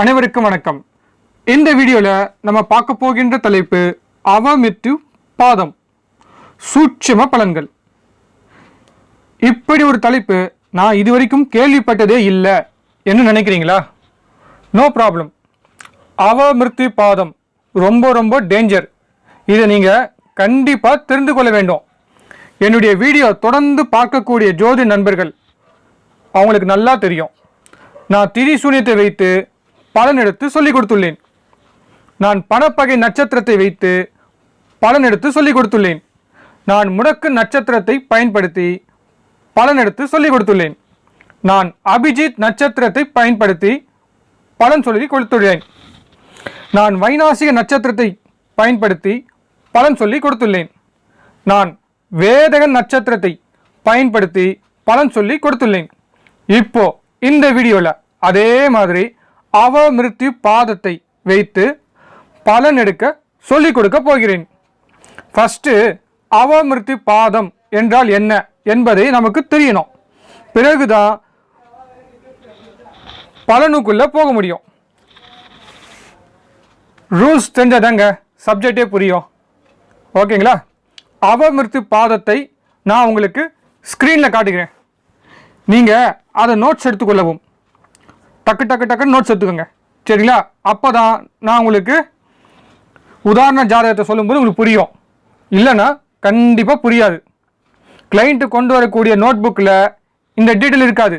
அனைவருக்கும் வணக்கம். இந்த வீடியோவில் நம்ம பார்க்க போகின்ற தலைப்பு அவமித்து பாதம் சூட்சும பலன்கள். இப்படி ஒரு தலைப்பு நான் இதுவரைக்கும் கேள்விப்பட்டதே இல்லை என்று நினைக்கிறீங்களா? நோ ப்ராப்ளம் அவமிருத்து பாதம் ரொம்ப ரொம்ப டேஞ்சர் இதை நீங்கள் கண்டிப்பாக தெரிந்து கொள்ள வேண்டும். என்னுடைய வீடியோ தொடர்ந்து பார்க்கக்கூடிய ஜோதி நண்பர்கள் அவங்களுக்கு நல்லா தெரியும். நான் திரிசூனியத்தை வைத்து பலன் எடுத்து சொல்லிக் கொடுத்துள்ளேன். நான் பணப்பகை நட்சத்திரத்தை வைத்து பலன் எடுத்து சொல்லிக் கொடுத்துள்ளேன். நான் முடக்கு நட்சத்திரத்தை பயன்படுத்தி பலன் எடுத்து சொல்லிக் கொடுத்துள்ளேன். நான் அபிஜித் நட்சத்திரத்தை பயன்படுத்தி பலன் சொல்லி கொடுத்துள்ளேன். நான் வைநாசிக நட்சத்திரத்தை பயன்படுத்தி பலன் சொல்லி கொடுத்துள்ளேன். நான் வேதக நட்சத்திரத்தை பயன்படுத்தி பலன் சொல்லி கொடுத்துள்ளேன். இப்போ இந்த வீடியோவில் அதே மாதிரி அவமிருத்தி பாதத்தை வைத்து பலன் எடுக்க சொல்லிக் கொடுக்க போகிறேன். ஃபஸ்ட்டு அவமிருத்தி பாதம் என்றால் என்ன என்பதை நமக்கு தெரியணும். பிறகுதான் பலனுக்குள்ள போக முடியும். ரூல்ஸ் தெரிஞ்சதாங்க சப்ஜெக்டே புரியும். ஓகேங்களா அவமிருத்தி பாதத்தை நான் உங்களுக்கு ஸ்க்ரீனில் காட்டுகிறேன். நீங்கள் அதை நோட்ஸ் எடுத்துக்கொள்ளவும் டக்கு டக்கு டக்குன்னு நோட்ஸ் எடுத்துக்கோங்க. சரிங்களா? அப்போ தான் நான் உங்களுக்கு உதாரண ஜாதகத்தை சொல்லும்போது உங்களுக்கு புரியும். இல்லைன்னா கண்டிப்பாக புரியாது. கிளைண்ட்டு கொண்டு வரக்கூடிய நோட் புக்கில் இந்த டீட்டெயில் இருக்காது.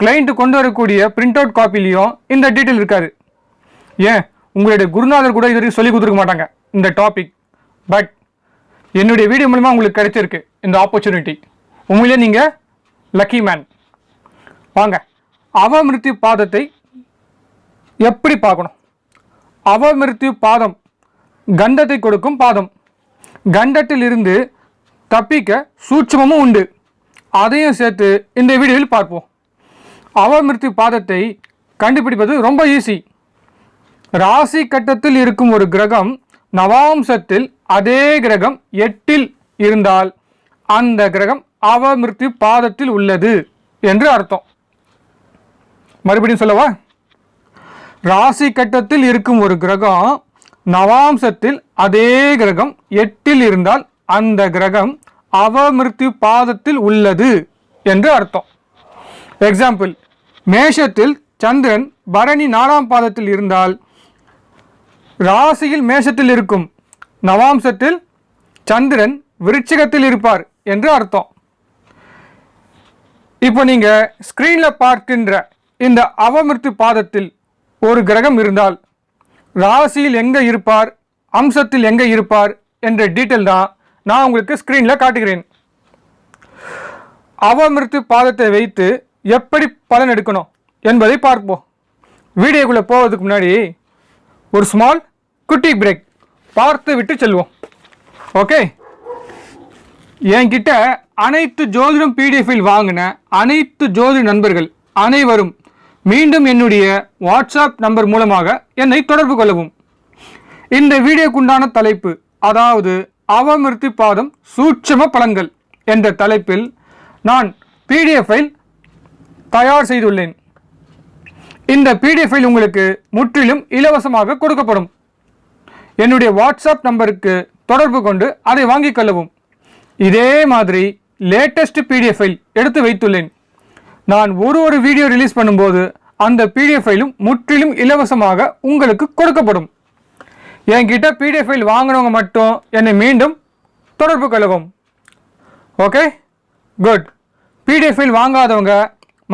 கிளைண்ட்டு கொண்டு வரக்கூடிய பிரிண்ட் அவுட் காப்பிலையும் இந்த டீட்டெயில் இருக்காது. ஏன்? உங்களுடைய குருநாதர் கூட இது வரைக்கும் சொல்லி கொடுத்துருக்க மாட்டாங்க இந்த டாபிக் பட் என்னுடைய வீடியோ மூலிமா உங்களுக்கு கிடைச்சிருக்கு இந்த ஆப்பர்ச்சுனிட்டி உண்மையிலே நீங்கள் லக்கி மேன் வாங்க. அவமிருத்தி பாதத்தை எப்படி பார்க்கணும்? அவமிருத்தி பாதம் கண்டத்தை கொடுக்கும் பாதம். கண்டத்தில் இருந்து தப்பிக்க சூட்சமும் உண்டு. அதையும் சேர்த்து இந்த வீடியோவில் பார்ப்போம். அவமிருத்தி பாதத்தை கண்டுபிடிப்பது ரொம்ப ஈஸி ராசி கட்டத்தில் இருக்கும் ஒரு கிரகம் நவாம்சத்தில் அதே கிரகம் எட்டில் இருந்தால் அந்த கிரகம் அவமிருத்தி பாதத்தில் உள்ளது என்று அர்த்தம். மறுபடியும் சொல்லவா? ராசி கட்டத்தில் இருக்கும் ஒரு கிரகம் நவாம்சத்தில் அதே கிரகம் எட்டில் இருந்தால் அந்த கிரகம் அவமிருத்தி பாதத்தில் உள்ளது என்று அர்த்தம். எக்ஸாம்பிள் மேஷத்தில் சந்திரன் பரணி நாலாம் பாதத்தில் இருந்தால் ராசியில் மேஷத்தில் இருக்கும் நவாம்சத்தில் சந்திரன் விருட்சகத்தில் இருப்பார் என்று அர்த்தம். இப்போ நீங்கள் ஸ்க்ரீனில் பார்க்கின்ற இந்த அவமிருத்து பாதத்தில் ஒரு கிரகம் இருந்தால் ராசியில் எங்கே இருப்பார் அம்சத்தில் எங்கே இருப்பார் என்ற டீட்டெயில் தான் நான் உங்களுக்கு ஸ்க்ரீனில் காட்டுகிறேன். அவமிருத்து பாதத்தை வைத்து எப்படி பலன் எடுக்கணும் என்பதை பார்ப்போம். வீடியோக்குள்ளே போவதுக்கு முன்னாடி ஒரு ஸ்மால் குட்டி பிரேக் பார்த்து விட்டு செல்வோம். ஓகே என்கிட்ட அனைத்து ஜோதிடம் பிடிஎஃபில் வாங்கின அனைத்து ஜோதி நண்பர்கள் அனைவரும் மீண்டும் என்னுடைய வாட்ஸ்அப் நம்பர் மூலமாக என்னை தொடர்பு கொள்ளவும். இந்த வீடியோக்குண்டான தலைப்பு அதாவது அவமிருத்தி பாதம் சூட்சம பலன்கள் என்ற தலைப்பில் நான் பிடிஎஃப் ஃபைல் தயார் செய்துள்ளேன். இந்த பிடிஎஃப் ஃபைல் உங்களுக்கு முற்றிலும் இலவசமாக கொடுக்கப்படும். என்னுடைய வாட்ஸ்அப் நம்பருக்கு தொடர்பு கொண்டு அதை வாங்கிக் கொள்ளவும். இதே மாதிரி லேட்டஸ்ட் பிடிஎஃப் ஃபைல் எடுத்து வைத்துள்ளேன். நான் ஒரு ஒரு வீடியோ ரிலீஸ் பண்ணும்போது அந்த பிடிஎஃப் ஃபைலும் முற்றிலும் இலவசமாக உங்களுக்கு கொடுக்கப்படும். என்கிட்ட பிடிஎஃப் ஃபைல் வாங்கினவங்க மட்டும் என்னை மீண்டும் தொடர்பு கொள்ளவும். ஓகே குட் பிடிஎஃப் ஃபைல் வாங்காதவங்க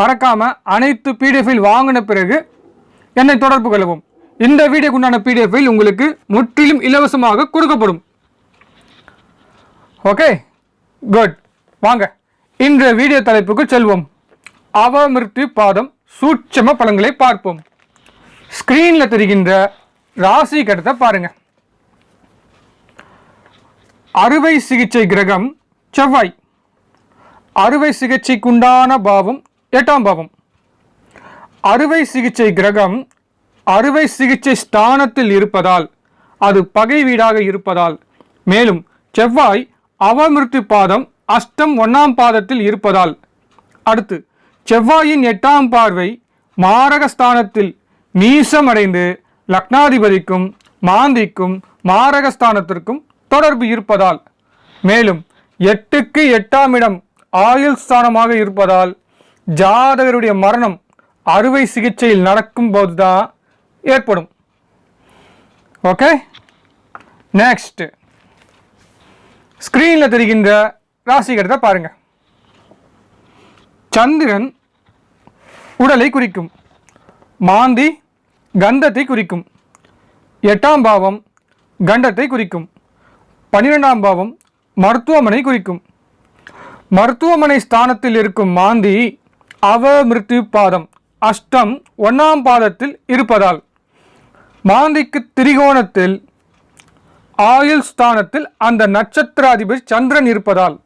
மறக்காமல் அனைத்து பிடிஎஃப் ஃபைல் வாங்கின பிறகு என்னை தொடர்பு கொள்ளவும். இந்த வீடியோக்கு உண்டான பிடிஎஃப் ஃபைல் உங்களுக்கு முற்றிலும் இலவசமாக கொடுக்கப்படும். ஓகே குட் வாங்க. இன்றைய வீடியோ தலைப்புக்கு செல்வோம். அவமிருத்தி பாதம். சூட்சம பலன்களை பார்ப்போம். ஸ்கிரீனில் தெரிகின்ற ராசி கட்டத்தை பாருங்க. அறுவை சிகிச்சை கிரகம் செவ்வாய். அறுவை சிகிச்சைக்குண்டான பாவம் எட்டாம் பாவம். அறுவை சிகிச்சை கிரகம் அறுவை சிகிச்சை ஸ்தானத்தில் இருப்பதால் அது பகை வீடாக இருப்பதால் மேலும் செவ்வாய் அவமிருத்தி பாதம் அஷ்டம் ஒன்னாம் பாதத்தில் இருப்பதால் அடுத்து செவ்வாயின் எட்டாம் பார்வை மாரகஸ்தானத்தில் நீசமடைந்து லக்னாதிபதிக்கும் மாந்திக்கும் மாரகஸ்தானத்திற்கும் தொடர்பு இருப்பதால் மேலும் எட்டுக்கு எட்டாம் இடம் ஆயுள் ஸ்தானமாக இருப்பதால் ஜாதகருடைய மரணம் அறுவை சிகிச்சையில் நடக்கும் போதுதான் ஏற்படும். ஓகே? நெக்ஸ்ட் ஸ்க்ரீனில் தெரிகின்ற ராசிகரத்தை பாருங்க. சந்திரன் உடலை குறிக்கும். மாந்தி கந்தத்தை குறிக்கும். எட்டாம் பாவம் கண்டத்தை குறிக்கும். பன்னிரெண்டாம் பாவம் மருத்துவமனை குறிக்கும். மருத்துவமனை ஸ்தானத்தில் இருக்கும் மாந்தி அவமிருத்து பாதம் அஷ்டம் ஒன்றாம் பாதத்தில் இருப்பதால் மாந்திக்கு திரிகோணத்தில் ஆயுள் ஸ்தானத்தில் அந்த நட்சத்திராதிபதி சந்திரன் இருப்பதால்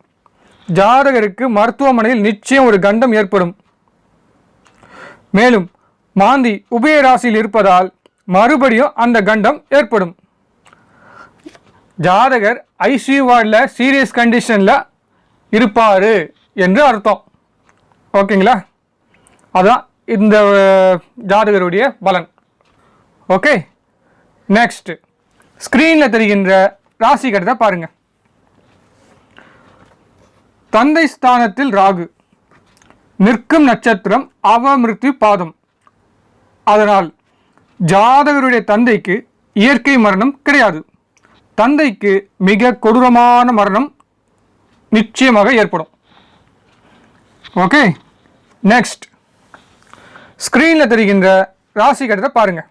ஜாதகருக்கு மருத்துவமனையில் நிச்சயம் ஒரு கண்டம் ஏற்படும். மேலும் மாந்தி உபய ராசியில் இருப்பதால் மறுபடியும் அந்த கண்டம் ஏற்படும். ஜாதகர் ஐசியூ வார்டில் சீரியஸ் கண்டிஷனில் இருப்பார் என்று அர்த்தம். ஓகேங்களா? அதான் இந்த ஜாதகருடைய பலன். ஓகே? நெக்ஸ்ட் ஸ்க்ரீனில் தெரிகின்ற ராசி கட்டத்தை பாருங்கள் தந்தை ஸ்தானத்தில் ராகு. நிற்கும் நட்சத்திரம் அவமிருத்தி பாதம். அதனால் ஜாதகருடைய தந்தைக்கு இயற்கை மரணம் கிடையாது. தந்தைக்கு மிக கொடூரமான மரணம் நிச்சயமாக ஏற்படும். ஓகே? நெக்ஸ்ட் ஸ்க்ரீனில் தெரிகின்ற ராசி கடத்தை பாருங்கள்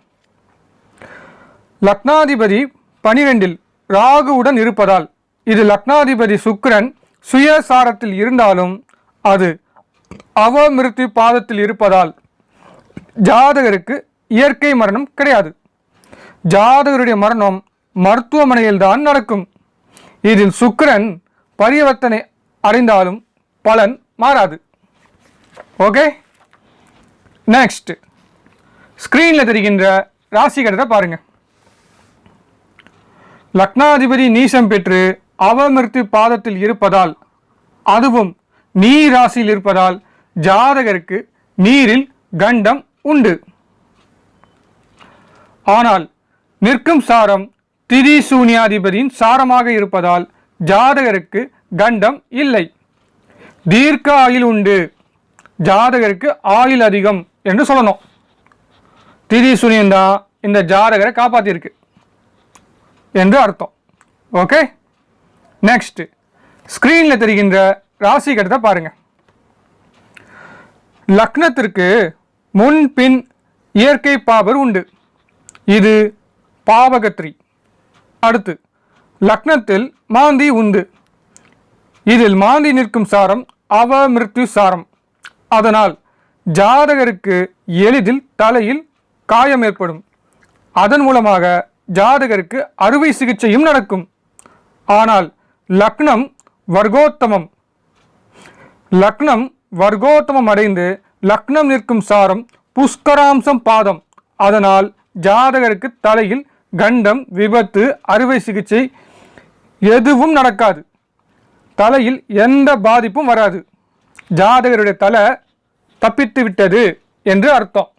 லக்னாதிபதி பனிரெண்டில் ராகுவுடன் இருப்பதால் இது லக்னாதிபதி சுக்கிரன் சுயசாரத்தில் இருந்தாலும் அது அவமிருத்தி பாதத்தில் இருப்பதால் ஜாதகருக்கு இயற்கை மரணம் கிடையாது. ஜாதகருடைய மரணம் மருத்துவமனையில் தான் நடக்கும். இதில் சுக்கரன் பரிவர்த்தனை அடைந்தாலும் பலன் மாறாது. ஓகே நெக்ஸ்ட் ஸ்க்ரீனில் தெரிகின்ற ராசி கட்டத்தை பாருங்க. லக்னாதிபதி நீசம் பெற்று அவமிருத்தி பாதத்தில் இருப்பதால் அதுவும் நீர் ராசியில் இருப்பதால் ஜாதகருக்கு நீரில் கண்டம் உண்டு. ஆனால் நிற்கும் சாரம் திரிசூனியாதிபதியின் சாரமாக இருப்பதால் ஜாதகருக்கு கண்டம் இல்லை. தீர்க்க ஆயில் உண்டு. ஜாதகருக்கு ஆயில் அதிகம் என்று சொல்லணும். திதி சூனியம் தான் இந்த ஜாதகரை காப்பாற்றியிருக்கு என்று அர்த்தம். ஓகே? நெக்ஸ்ட் ஸ்க்ரீனில் தெரிகின்ற ராசி கட்டத்தை பாருங்க. லக்னத்திற்கு முன் பின் இயற்கை பாபர் உண்டு. இது பாவகத்ரி அடுத்து லக்னத்தில் மாந்தி உண்டு. இதில் மாந்தி நிற்கும் சாரம் அவமிருத்யு சாரம். அதனால் ஜாதகருக்கு எளிதில் தலையில் காயம் ஏற்படும். அதன் மூலமாக ஜாதகருக்கு அறுவை சிகிச்சையும் நடக்கும். ஆனால் லக்னம் வர்க்கோத்தமம். லக்னம் வர்க்கோத்தமம் அடைந்து லக்னம் நிற்கும் சாரம் புஷ்கராம்சம் பாதம். அதனால் ஜாதகருக்கு தலையில் கண்டம் விபத்து அறுவை சிகிச்சை எதுவும் நடக்காது. தலையில் எந்த பாதிப்பும் வராது. ஜாதகருடைய தலை தப்பித்து விட்டது என்று அர்த்தம்.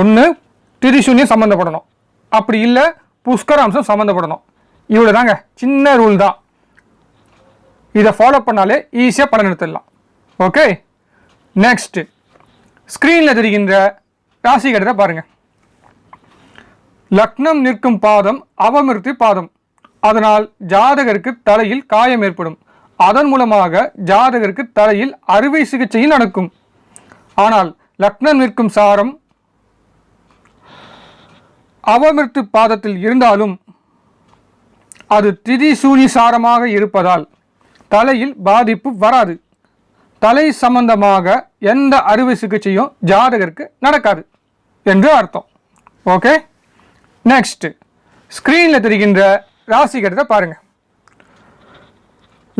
ஒன்று திரிசூன்யம் சம்மந்தப்படணும் அப்படி இல்லை புஷ்கராம்சம் சம்மந்தப்படணும் இவ்வளோ தாங்க சின்ன ரூல் தான். இதை ஃபாலோ பண்ணாலே ஈஸியாக பலன் எடுத்துடலாம். ஓகே நெக்ஸ்ட்டு ஸ்க்ரீனில் தெரிகின்ற ராசி கடத்தை பாருங்கள் லக்னம் நிற்கும் பாதம் அவமிருத்தி பாதம். அதனால் ஜாதகருக்கு தலையில் காயம் ஏற்படும். அதன் மூலமாக ஜாதகருக்கு தலையில் அறுவை சிகிச்சையும் நடக்கும். ஆனால் லக்னம் நிற்கும் சாரம் அவமிருத்து பாதத்தில் இருந்தாலும் அது திதி சூனி சாரமாக இருப்பதால் தலையில் பாதிப்பு வராது. தலை சம்பந்தமாக எந்த அறுவை சிகிச்சையும் ஜாதகருக்கு நடக்காது என்று அர்த்தம். ஓகே நெக்ஸ்ட் ஸ்க்ரீனில் தெரிகின்ற ராசிகரத்தை பாருங்கள் பாருங்க.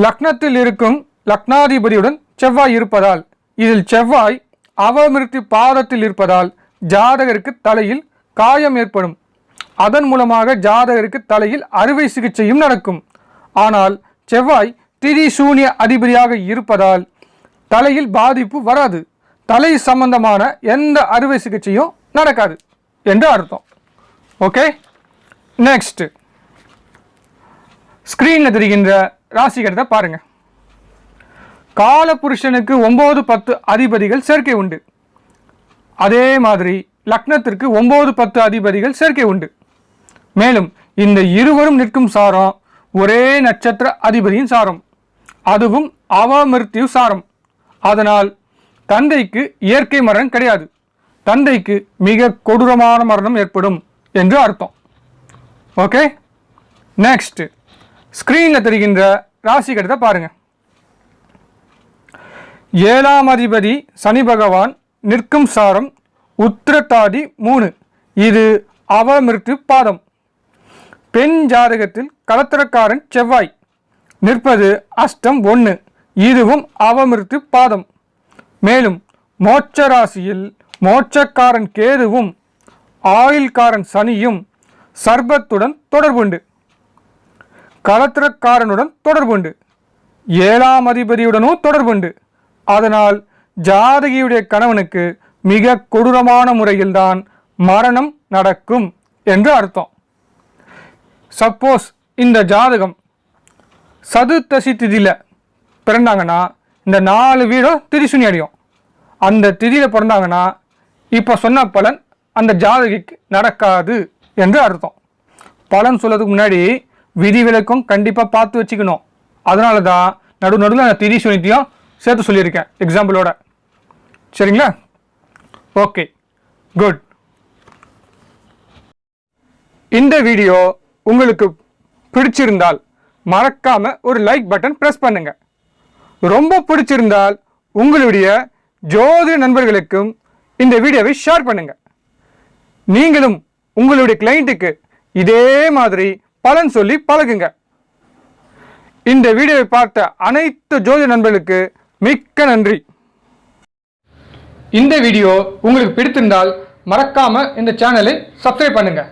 லக்னத்தில் இருக்கும் லக்னாதிபதியுடன் செவ்வாய் இருப்பதால் இதில் செவ்வாய் அவமிருத்தி பாதத்தில் இருப்பதால் ஜாதகருக்கு தலையில் காயம் ஏற்படும். அதன் மூலமாக ஜாதகருக்கு தலையில் அறுவை சிகிச்சையும் நடக்கும். ஆனால் செவ்வாய் திரி சூனிய அதிபதியாக இருப்பதால் தலையில் பாதிப்பு வராது. தலை சம்பந்தமான எந்த அறுவை சிகிச்சையும் நடக்காது என்று அர்த்தம். ஓகே நெக்ஸ்ட் ஸ்க்ரீனில் தெரிகின்ற ராசிகரத்தை பாருங்க. காலபுருஷனுக்கு ஒம்பது பத்து அதிபதிகள் சேர்க்கை உண்டு. அதே மாதிரி லக்னத்திற்கு ஒம்பது பத்து அதிபதிகள் சேர்க்கை உண்டு. மேலும் இந்த இருவரும் நிற்கும் சாரம் ஒரே நட்சத்திர அதிபதியின் சாரம். அதுவும் அவமிருத்யு சாரம். அதனால் தந்தைக்கு இயற்கை மரணம் கிடையாது. தந்தைக்கு மிக கொடூரமான மரணம் ஏற்படும் என்று அர்த்தம். ஓகே? நெக்ஸ்ட் ஸ்க்ரீனில் தெரிகின்ற ராசி கடத்தை பாருங்க. ஏழாம் அதிபதி சனி பகவான் நிற்கும் சாரம் உத்திரத்தாதி மூணு. இது அவமிருத்து பாதம். பெண் ஜாதகத்தில் கலத்திரக்காரன் செவ்வாய். நிற்பது அஷ்டம் ஒன்று இதுவும் அவமிருத்து பாதம். மேலும் மோட்ச ராசியில் மோட்சக்காரன் கேதுவும் ஆயில்காரன் சனியும் சர்பத்துடன் தொடர்புண்டு. களத்திரக்காரனுடன் தொடர்புண்டு. ஏழாம் அதிபதியுடனும் தொடர்புண்டு. அதனால் ஜாதகியுடைய கணவனுக்கு மிக கொடூரமான முறையில்தான் மரணம் நடக்கும் என்று அர்த்தம். சப்போஸ் இந்த ஜாதகம் சதுர்த்தசி திதியில் பிறந்தாங்கன்னா இந்த நாலு வீடும் திரிசுனி அடியும். அந்த திதியில் பிறந்தாங்கன்னா இப்போ சொன்ன பலன் அந்த ஜாதகிக்கு நடக்காது என்று அர்த்தம். பலன் சொல்கிறதுக்கு முன்னாடி விதிவிலக்கும் கண்டிப்பாக பார்த்து வச்சுக்கணும். அதனால தான் நடு நடுவில் நான் திதி சுனித்தையும் சேர்த்து சொல்லியிருக்கேன் எக்ஸாம்பிளோட சரிங்களா? ஓகே குட் இந்த வீடியோ உங்களுக்கு பிடிச்சிருந்தால் மறக்காமல் ஒரு லைக் பட்டன் ப்ரெஸ் பண்ணுங்கள் ரொம்ப பிடிச்சிருந்தால் உங்களுடைய ஜோதிட நண்பர்களுக்கும் இந்த வீடியோவை ஷேர் பண்ணுங்க. நீங்களும் உங்களுடைய கிளைண்ட்டுக்கு இதே மாதிரி பலன் சொல்லி பழகுங்க. இந்த வீடியோவை பார்த்த அனைத்து ஜோதிட நண்பர்களுக்கு மிக்க நன்றி. இந்த வீடியோ உங்களுக்கு பிடித்திருந்தால் மறக்காம இந்த சேனலை சப்ஸ்கிரைப் பண்ணுங்க.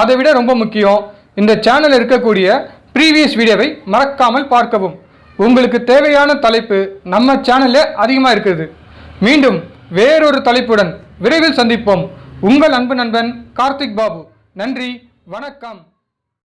அதை விட ரொம்ப முக்கியம் இந்த சேனலில் இருக்கக்கூடிய ப்ரீவியஸ் வீடியோவை மறக்காமல் பார்க்கவும். உங்களுக்கு தேவையான தலைப்பு நம்ம சேனல்ல அதிகமாக இருக்குது மீண்டும் வேறொரு தலைப்புடன் விரைவில் சந்திப்போம். உங்கள் அன்பு நண்பன் கார்த்திக் பாபு. நன்றி வணக்கம்.